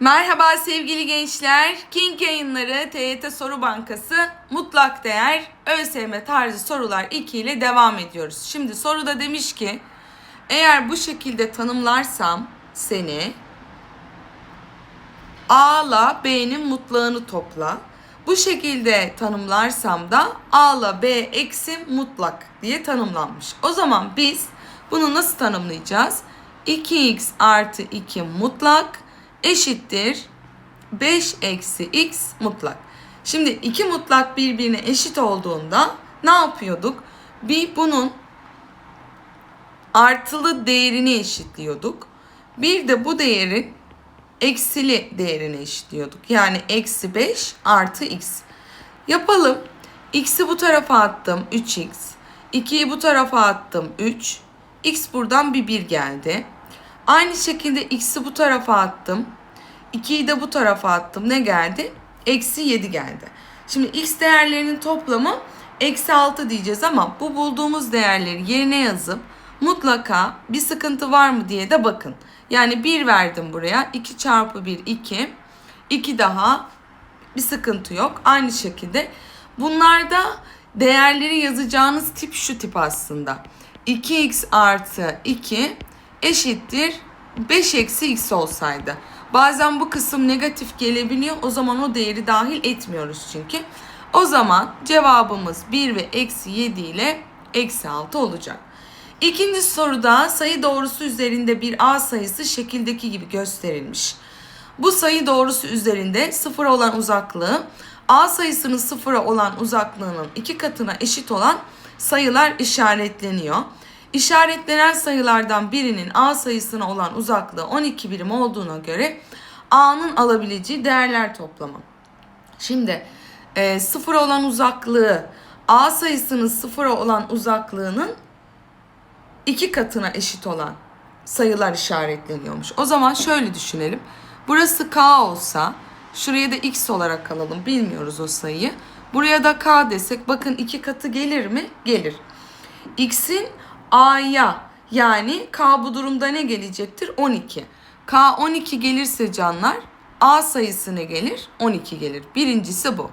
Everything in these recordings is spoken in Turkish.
Merhaba sevgili gençler. King yayınları TYT Soru Bankası mutlak değer ÖSYM tarzı sorular 2 ile devam ediyoruz. Şimdi soruda demiş ki eğer bu şekilde tanımlarsam seni A ile B'nin mutlağını topla. Bu şekilde tanımlarsam da A ile B eksi mutlak diye tanımlanmış. O zaman biz bunu nasıl tanımlayacağız? 2x artı 2 mutlak eşittir 5 eksi x mutlak. Şimdi iki mutlak birbirine eşit olduğunda ne yapıyorduk? Bir bunun artılı değerini eşitliyorduk. Bir de bu değerin eksili değerini eşitliyorduk. Yani eksi 5 artı x. Yapalım. X'i bu tarafa attım 3x. 2'yi bu tarafa attım 3. X buradan bir 1 geldi. Aynı şekilde x'i bu tarafa attım. 2'yi de bu tarafa attım. Ne geldi? Eksi 7 geldi. Şimdi x değerlerinin toplamı eksi 6 diyeceğiz ama bu bulduğumuz değerleri yerine yazıp mutlaka bir sıkıntı var mı diye de bakın. Yani 1 verdim buraya. 2 çarpı 1 2. 2 daha bir sıkıntı yok. Aynı şekilde bunlarda değerleri yazacağınız tip şu tip aslında. 2x artı 2 eşittir 5 eksi x olsaydı. Bazen bu kısım negatif gelebiliyor. O zaman o değeri dahil etmiyoruz çünkü. O zaman cevabımız 1 ve eksi 7 ile eksi 6 olacak. İkinci soruda sayı doğrusu üzerinde bir A sayısı şekildeki gibi gösterilmiş. Bu sayı doğrusu üzerinde sıfır olan uzaklığı A sayısının sıfıra olan uzaklığının iki katına eşit olan sayılar işaretleniyor. İşaretlenen sayılardan birinin A sayısına olan uzaklığı 12 birim olduğuna göre A'nın alabileceği değerler toplamı. Şimdi e, sıfıra olan uzaklığı A sayısının sıfıra olan uzaklığının iki katına eşit olan sayılar işaretleniyormuş. O zaman şöyle düşünelim. Burası K olsa şuraya da X olarak alalım. Bilmiyoruz o sayıyı. Buraya da K desek bakın iki katı gelir mi? Gelir. X'in A'ya yani K bu durumda ne gelecektir? 12. K 12 gelirse canlar A sayısı ne gelir? 12 gelir. Birincisi bu.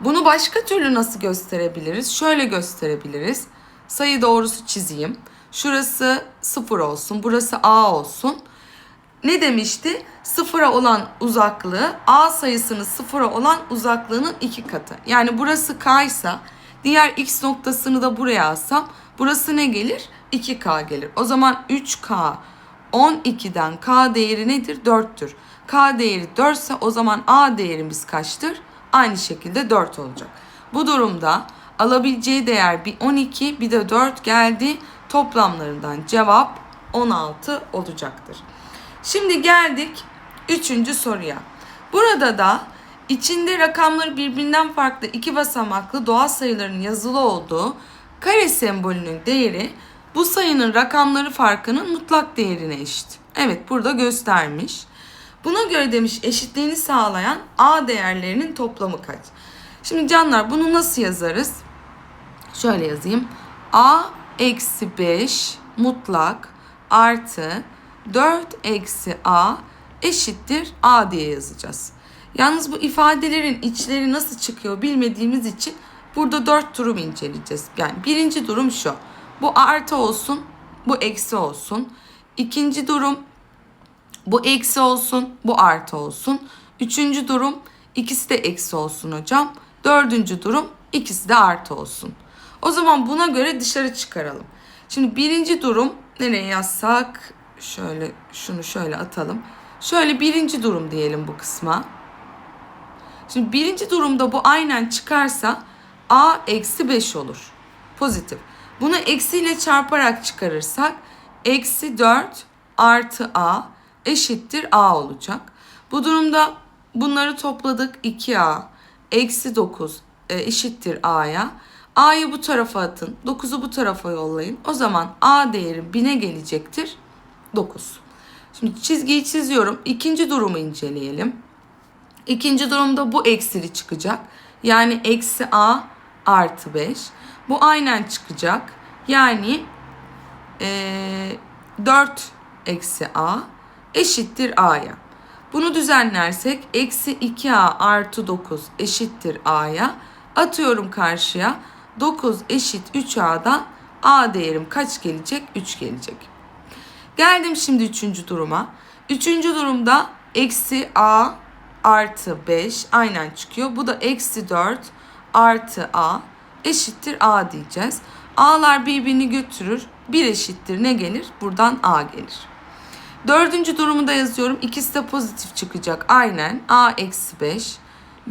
Bunu başka türlü nasıl gösterebiliriz? Şöyle gösterebiliriz. Sayı doğrusu çizeyim. Şurası 0 olsun. Burası A olsun. Ne demişti? Sıfıra olan uzaklığı A sayısının sıfıra olan uzaklığının iki katı. Yani burası K ise diğer X noktasını da buraya alsam burası ne gelir? 2K gelir. O zaman 3K 12'den K değeri nedir? 4'tür. K değeri 4 ise o zaman A değerimiz kaçtır? Aynı şekilde 4 olacak. Bu durumda alabileceği değer bir 12 bir de 4 geldi. Toplamlarından cevap 16 olacaktır. Şimdi geldik üçüncü soruya. Burada da içinde rakamları birbirinden farklı iki basamaklı doğal sayıların yazılı olduğu kare sembolünün değeri bu sayının rakamları farkının mutlak değerine eşit. Evet burada göstermiş. Buna göre demiş eşitliğini sağlayan A değerlerinin toplamı kaç? Şimdi canlar bunu nasıl yazarız? Şöyle yazayım. A eksi 5 mutlak artı 4 eksi A eşittir A diye yazacağız. Yalnız bu ifadelerin içleri nasıl çıkıyor bilmediğimiz için burada 4 durum inceleyeceğiz. Yani birinci durum şu. Bu artı olsun, bu eksi olsun. İkinci durum bu eksi olsun, bu artı olsun. Üçüncü durum ikisi de eksi olsun hocam. Dördüncü durum ikisi de artı olsun. O zaman buna göre dışarı çıkaralım. Şimdi birinci durum nereye yazsak? Şöyle şunu şöyle atalım. Şöyle birinci durum diyelim bu kısma. Şimdi birinci durumda bu aynen çıkarsa a eksi 5 olur. Pozitif. Bunu eksiyle çarparak çıkarırsak eksi 4 artı a eşittir a olacak. Bu durumda bunları topladık 2a eksi 9 e, eşittir a'ya. A'yı bu tarafa atın. 9'u bu tarafa yollayın. O zaman A değeri 1000'e gelecektir. 9. Şimdi çizgiyi çiziyorum. İkinci durumu inceleyelim. İkinci durumda bu eksili çıkacak. Yani eksi A artı 5. Bu aynen çıkacak. Yani ee, 4 eksi A eşittir a'ya. Bunu düzenlersek eksi 2a artı 9 eşittir a'ya. Atıyorum karşıya 9 eşit 3a'dan a değerim kaç gelecek? 3 gelecek. Geldim şimdi üçüncü duruma. Üçüncü durumda eksi a artı 5 aynen çıkıyor. Bu da eksi 4 artı a eşittir a diyeceğiz. A'lar birbirini götürür. 1 eşittir ne gelir? Buradan a gelir. Dördüncü durumu da yazıyorum. İkisi de pozitif çıkacak. Aynen a eksi 5.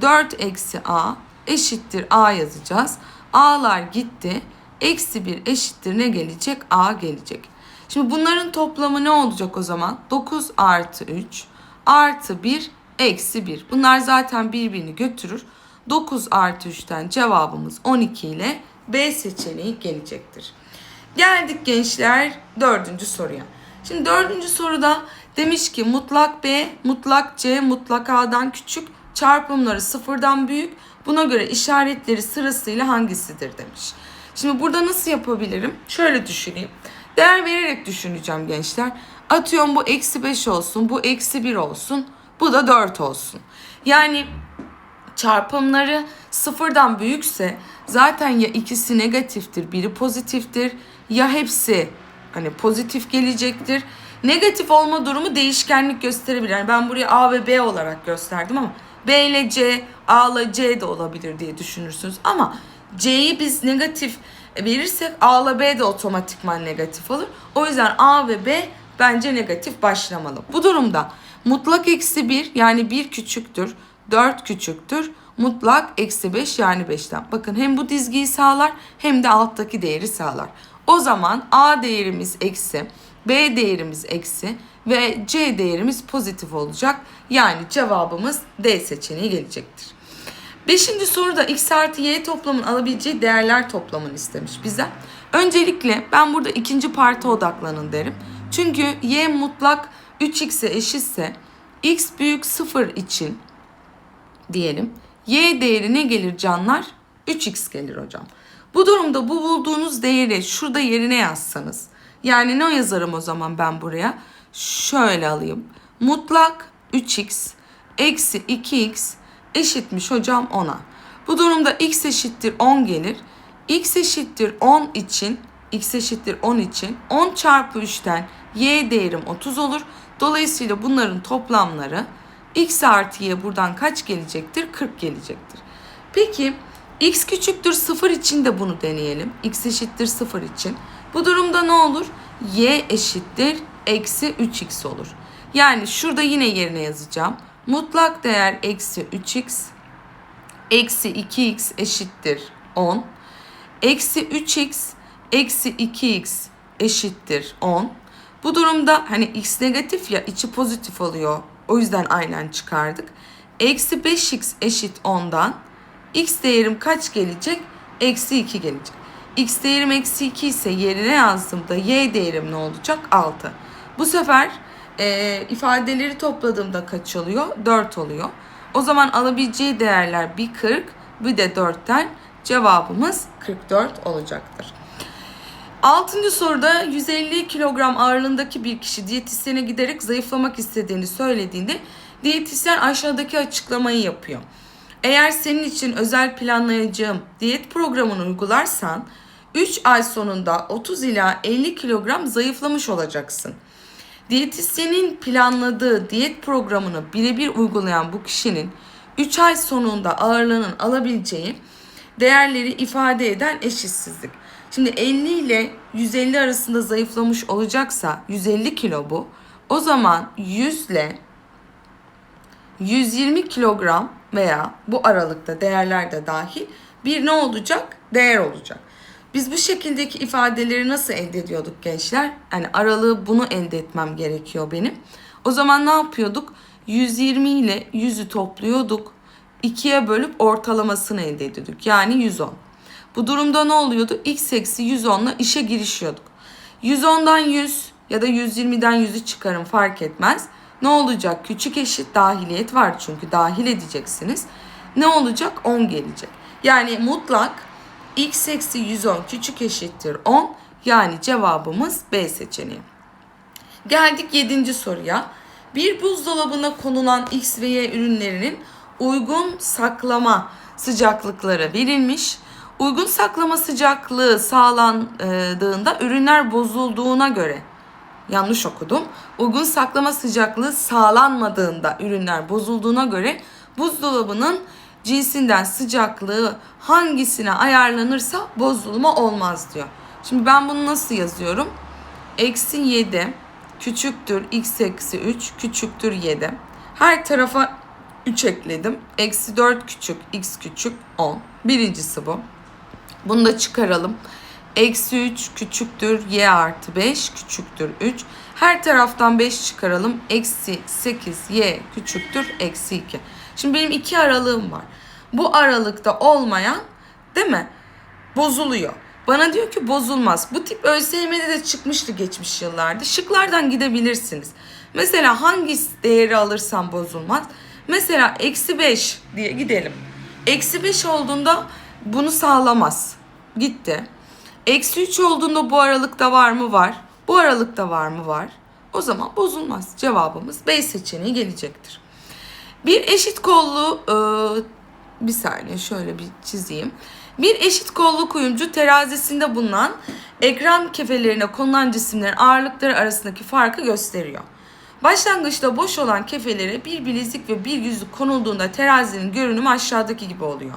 4 eksi a eşittir a yazacağız. A'lar gitti. Eksi 1 eşittir ne gelecek? A gelecek. Şimdi bunların toplamı ne olacak o zaman? 9 artı 3 artı 1 eksi 1. Bunlar zaten birbirini götürür. 9 artı 3'ten cevabımız 12 ile B seçeneği gelecektir. Geldik gençler dördüncü soruya. Şimdi dördüncü soruda demiş ki mutlak B, mutlak C, mutlak A'dan küçük, çarpımları sıfırdan büyük. Buna göre işaretleri sırasıyla hangisidir demiş. Şimdi burada nasıl yapabilirim? Şöyle düşüneyim. Değer vererek düşüneceğim gençler. Atıyorum bu eksi 5 olsun, bu eksi 1 olsun, bu da 4 olsun. Yani çarpımları sıfırdan büyükse zaten ya ikisi negatiftir, biri pozitiftir ya hepsi hani pozitif gelecektir. Negatif olma durumu değişkenlik gösterebilir. Yani ben buraya A ve B olarak gösterdim ama B ile C, A ile C de olabilir diye düşünürsünüz. Ama C'yi biz negatif verirsek A ile B de otomatikman negatif olur. O yüzden A ve B bence negatif başlamalı. Bu durumda mutlak eksi 1 yani 1 küçüktür, 4 küçüktür. Mutlak eksi 5 yani 5'ten. Bakın hem bu dizgiyi sağlar hem de alttaki değeri sağlar. O zaman A değerimiz eksi, B değerimiz eksi ve C değerimiz pozitif olacak. Yani cevabımız D seçeneği gelecektir. Beşinci soruda x artı y toplamın alabileceği değerler toplamını istemiş bize. Öncelikle ben burada ikinci parta odaklanın derim. Çünkü y mutlak 3x'e eşitse x büyük 0 için diyelim y değeri ne gelir canlar? 3x gelir hocam. Bu durumda bu bulduğunuz değeri şurada yerine yazsanız. Yani ne yazarım o zaman ben buraya? Şöyle alayım. Mutlak 3x eksi 2x eşitmiş hocam 10'a. Bu durumda x eşittir 10 gelir. x eşittir 10 için x eşittir 10 için 10 çarpı 3'ten y değerim 30 olur. Dolayısıyla bunların toplamları x artı y buradan kaç gelecektir? 40 gelecektir. Peki x küçüktür 0 için de bunu deneyelim. x eşittir 0 için. Bu durumda ne olur? y eşittir eksi 3x olur. Yani şurada yine yerine yazacağım. Mutlak değer eksi 3x eksi 2x eşittir 10. Eksi 3x eksi 2x eşittir 10. Bu durumda hani x negatif ya içi pozitif oluyor. O yüzden aynen çıkardık. Eksi 5x eşit 10'dan x değerim kaç gelecek? Eksi 2 gelecek. x değerim eksi 2 ise yerine yazdığımda y değerim ne olacak? 6. Bu sefer e, ifadeleri topladığımda kaç oluyor? 4 oluyor. O zaman alabileceği değerler bir 40 bir de 4'ten cevabımız 44 olacaktır. Altıncı soruda 150 kilogram ağırlığındaki bir kişi diyetisyene giderek zayıflamak istediğini söylediğinde diyetisyen aşağıdaki açıklamayı yapıyor. Eğer senin için özel planlayacağım diyet programını uygularsan 3 ay sonunda 30 ila 50 kilogram zayıflamış olacaksın. Diyetisyenin planladığı diyet programını birebir uygulayan bu kişinin 3 ay sonunda ağırlığının alabileceği değerleri ifade eden eşitsizlik. Şimdi 50 ile 150 arasında zayıflamış olacaksa 150 kilo bu. O zaman 100 ile 120 kilogram veya bu aralıkta değerler de dahil bir ne olacak? Değer olacak. Biz bu şekildeki ifadeleri nasıl elde ediyorduk gençler? Yani aralığı bunu elde etmem gerekiyor benim. O zaman ne yapıyorduk? 120 ile 100'ü topluyorduk. 2'ye bölüp ortalamasını elde ediyorduk. Yani 110. Bu durumda ne oluyordu? X eksi 110 ile işe girişiyorduk. 110'dan 100 ya da 120'den 100'ü çıkarın fark etmez. Ne olacak? Küçük eşit dahiliyet var çünkü dahil edeceksiniz. Ne olacak? 10 gelecek. Yani mutlak x eksi 110 küçük eşittir 10. Yani cevabımız B seçeneği. Geldik 7. soruya. Bir buzdolabına konulan X ve Y ürünlerinin uygun saklama sıcaklıkları verilmiş. Uygun saklama sıcaklığı sağlandığında ürünler bozulduğuna göre yanlış okudum. Uygun saklama sıcaklığı sağlanmadığında ürünler bozulduğuna göre buzdolabının cinsinden sıcaklığı hangisine ayarlanırsa bozulma olmaz diyor. Şimdi ben bunu nasıl yazıyorum? Eksi 7 küçüktür x eksi 3 küçüktür 7. Her tarafa 3 ekledim. Eksi 4 küçük x küçük 10. Birincisi bu. Bunu da çıkaralım. Eksi 3 küçüktür y artı 5 küçüktür 3. Her taraftan 5 çıkaralım. Eksi 8 y küçüktür eksi 2. Şimdi benim iki aralığım var. Bu aralıkta olmayan değil mi? Bozuluyor. Bana diyor ki bozulmaz. Bu tip ÖSYM'de de çıkmıştı geçmiş yıllarda. Şıklardan gidebilirsiniz. Mesela hangi değeri alırsam bozulmaz. Mesela eksi 5 diye gidelim. Eksi 5 olduğunda bunu sağlamaz. Gitti. Eksi 3 olduğunda bu aralıkta var mı? Var. Bu aralıkta var mı? Var. O zaman bozulmaz. Cevabımız B seçeneği gelecektir. Bir eşit kollu e, bir saniye şöyle bir çizeyim. Bir eşit kollu kuyumcu terazisinde bulunan ekran kefelerine konulan cisimlerin ağırlıkları arasındaki farkı gösteriyor. Başlangıçta boş olan kefelere bir bilezik ve bir yüzük konulduğunda terazinin görünümü aşağıdaki gibi oluyor.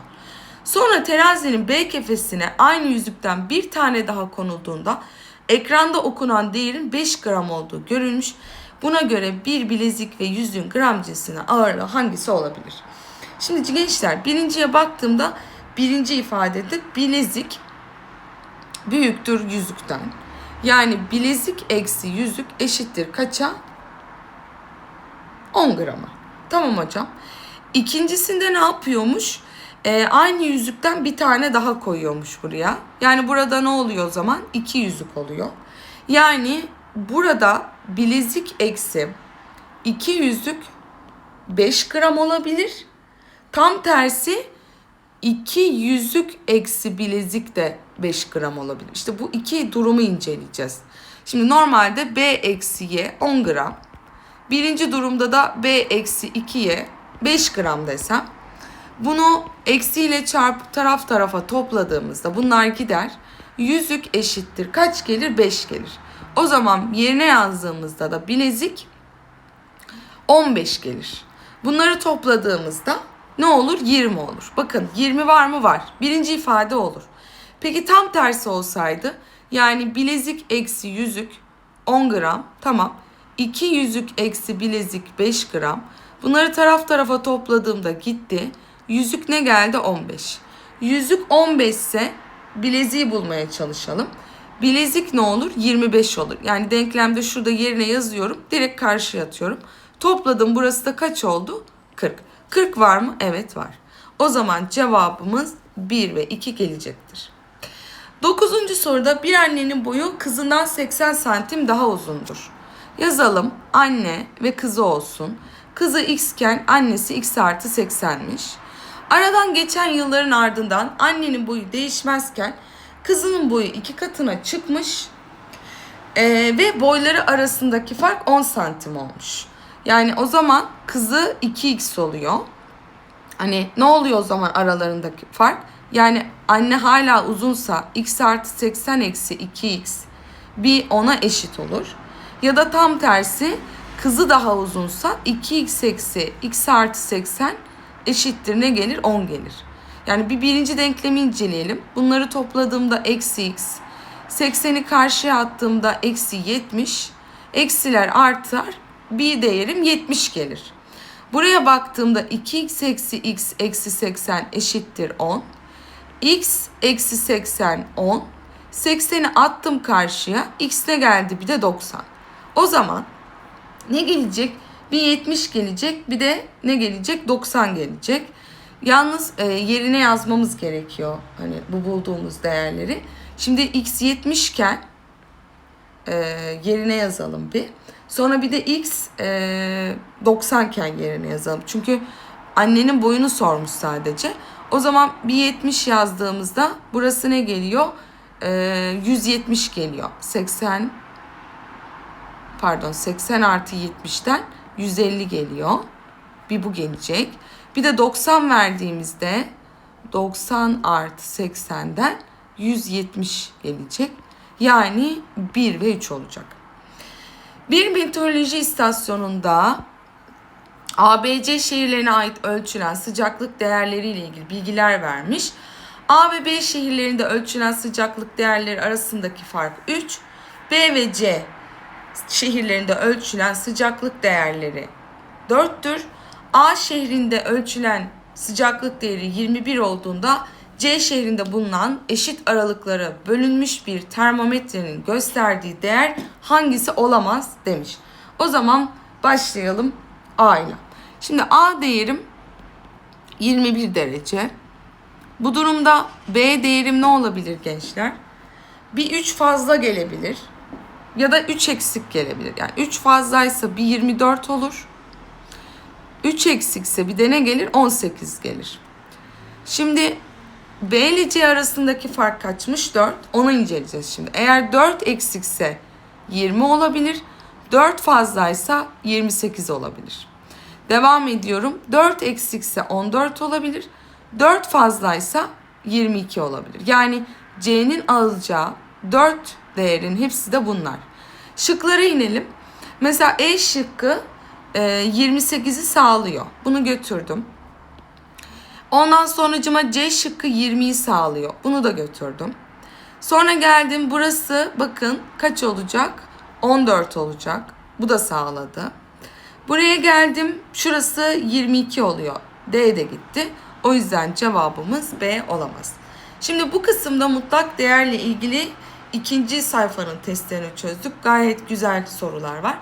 Sonra terazinin B kefesine aynı yüzükten bir tane daha konulduğunda ekranda okunan değerin 5 gram olduğu görülmüş. Buna göre bir bilezik ve yüzüğün gram cinsine ağırlığı hangisi olabilir? Şimdi gençler birinciye baktığımda birinci ifadede bilezik büyüktür yüzükten. Yani bilezik eksi yüzük eşittir kaça? 10 grama. Tamam hocam. İkincisinde ne yapıyormuş? Ee, aynı yüzükten bir tane daha koyuyormuş buraya. Yani burada ne oluyor o zaman? İki yüzük oluyor. Yani burada bilezik eksi iki yüzük 5 gram olabilir. Tam tersi iki yüzük eksi bilezik de 5 gram olabilir. İşte bu iki durumu inceleyeceğiz. Şimdi normalde B eksi Y 10 gram. Birinci durumda da B eksi 2Y 5 gram desem. Bunu eksiyle çarpıp taraf tarafa topladığımızda bunlar gider. Yüzük eşittir. Kaç gelir? 5 gelir. O zaman yerine yazdığımızda da bilezik 15 gelir. Bunları topladığımızda ne olur? 20 olur. Bakın 20 var mı? Var. Birinci ifade olur. Peki tam tersi olsaydı yani bilezik eksi yüzük 10 gram tamam. 2 yüzük eksi bilezik 5 gram. Bunları taraf tarafa topladığımda gitti. Yüzük ne geldi? 15. Yüzük 15 ise bileziği bulmaya çalışalım. Bilezik ne olur? 25 olur. Yani denklemde şurada yerine yazıyorum. Direkt karşıya atıyorum. Topladım burası da kaç oldu? 40. 40 var mı? Evet var. O zaman cevabımız 1 ve 2 gelecektir. Dokuzuncu soruda bir annenin boyu kızından 80 santim daha uzundur. Yazalım anne ve kızı olsun. Kızı x iken annesi x artı 80'miş. Aradan geçen yılların ardından annenin boyu değişmezken kızının boyu iki katına çıkmış ee, ve boyları arasındaki fark 10 santim olmuş. Yani o zaman kızı 2x oluyor. Hani ne oluyor o zaman aralarındaki fark? Yani anne hala uzunsa x artı 80 eksi 2x bir ona eşit olur. Ya da tam tersi kızı daha uzunsa 2x eksi x artı 80 eşittir ne gelir? 10 gelir. Yani bir birinci denklemi inceleyelim. Bunları topladığımda eksi x, 80'i karşıya attığımda eksi 70, eksiler artar, bir değerim 70 gelir. Buraya baktığımda 2x eksi x eksi 80 eşittir 10. x eksi 80 10. 80'i attım karşıya. x ne geldi? Bir de 90. O zaman ne gelecek? Bir 70 gelecek bir de ne gelecek? 90 gelecek. Yalnız e, yerine yazmamız gerekiyor. Hani bu bulduğumuz değerleri. Şimdi x 70 iken e, yerine yazalım bir. Sonra bir de x e, 90 iken yerine yazalım. Çünkü annenin boyunu sormuş sadece. O zaman bir 70 yazdığımızda burası ne geliyor? E, 170 geliyor. 80 pardon 80 artı 70'ten 150 geliyor. Bir bu gelecek. Bir de 90 verdiğimizde 90 artı 80'den 170 gelecek. Yani 1 ve 3 olacak. Bir meteoroloji istasyonunda ABC şehirlerine ait ölçülen sıcaklık değerleriyle ilgili bilgiler vermiş. A ve B şehirlerinde ölçülen sıcaklık değerleri arasındaki fark 3. B ve C şehirlerinde ölçülen sıcaklık değerleri 4'tür. A şehrinde ölçülen sıcaklık değeri 21 olduğunda C şehrinde bulunan eşit aralıklara bölünmüş bir termometrenin gösterdiği değer hangisi olamaz demiş. O zaman başlayalım A ile. Şimdi A değerim 21 derece. Bu durumda B değerim ne olabilir gençler? Bir 3 fazla gelebilir ya da 3 eksik gelebilir. Yani 3 fazlaysa bir 24 olur. 3 eksikse bir de ne gelir? 18 gelir. Şimdi B ile C arasındaki fark kaçmış? 4. Onu inceleyeceğiz şimdi. Eğer 4 eksikse 20 olabilir. 4 fazlaysa 28 olabilir. Devam ediyorum. 4 eksikse 14 olabilir. 4 fazlaysa 22 olabilir. Yani C'nin alacağı 4 değerin hepsi de bunlar. Şıklara inelim. Mesela E şıkkı e, 28'i sağlıyor. Bunu götürdüm. Ondan sonracıma C şıkkı 20'yi sağlıyor. Bunu da götürdüm. Sonra geldim burası bakın kaç olacak? 14 olacak. Bu da sağladı. Buraya geldim şurası 22 oluyor. D de gitti. O yüzden cevabımız B olamaz. Şimdi bu kısımda mutlak değerle ilgili ikinci sayfanın testlerini çözdük. Gayet güzel sorular var.